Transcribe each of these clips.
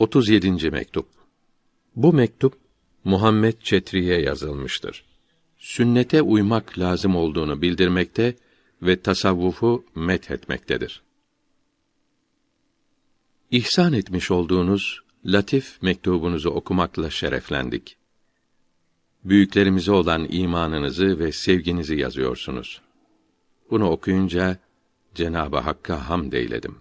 37. mektup. Bu mektup Muhammed Çetri'ye yazılmıştır. Sünnete uymak lazım olduğunu bildirmekte ve tasavvufu methetmektedir. İhsan etmiş olduğunuz latif mektubunuzu okumakla şereflendik. Büyüklerimize olan imanınızı ve sevginizi yazıyorsunuz. Bunu okuyunca Cenabı Hakk'a hamd eyledim.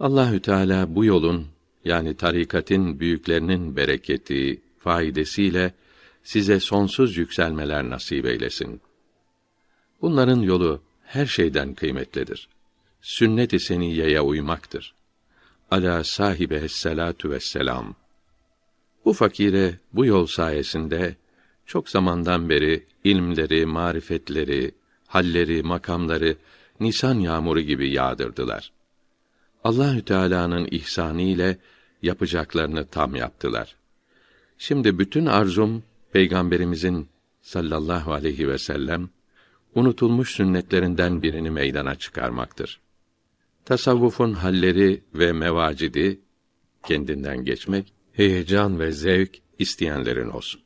Allahü Teala bu yolun yani tarikatin büyüklerinin bereketi, faidesiyle size sonsuz yükselmeler nasip eylesin. Bunların yolu her şeyden kıymetlidir. Sünnet-i seniyeye uymaktır. Ala sahibe salatu vesselam. Bu fakire bu yol sayesinde çok zamandan beri ilmleri, marifetleri, halleri, makamları nisan yağmuru gibi yağdırdılar. Allahü Teala'nın ihsanı ile yapacaklarını tam yaptılar. Şimdi bütün arzum peygamberimizin sallallahu aleyhi ve sellem unutulmuş sünnetlerinden birini meydana çıkarmaktır. Tasavvufun halleri ve mevacidi kendinden geçmek, heyecan ve zevk isteyenlerin olsun.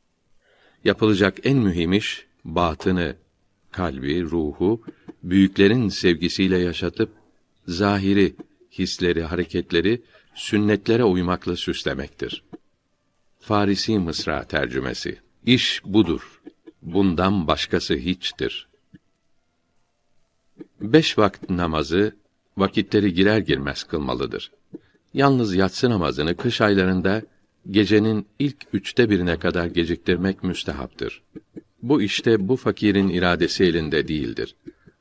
Yapılacak en mühim iş batını, kalbi, ruhu büyüklerin sevgisiyle yaşatıp zahiri, hisleri, hareketleri sünnetlere uymakla süslemektir. Farisi Mısra tercümesi. İş budur. Bundan başkası hiçtir. Beş vakit namazı vakitleri girer girmez kılmalıdır. Yalnız yatsı namazını kış aylarında gecenin ilk üçte birine kadar geciktirmek müstehaptır. Bu işte bu fakirin iradesi elinde değildir.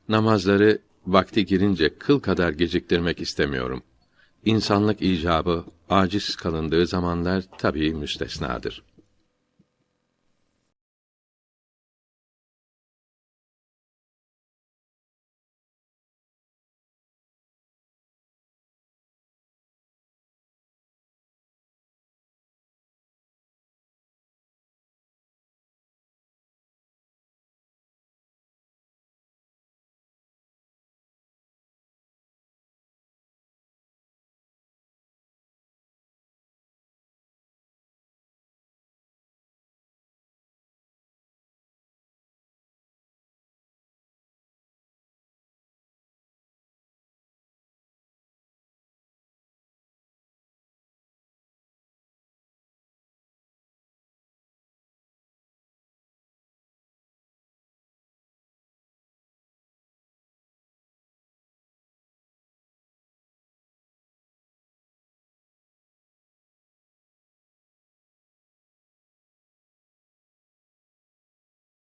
Namazları vakti girince kıl kadar geciktirmek istemiyorum. İnsanlık icabı aciz kalındığı zamanlar tabii müstesnadır.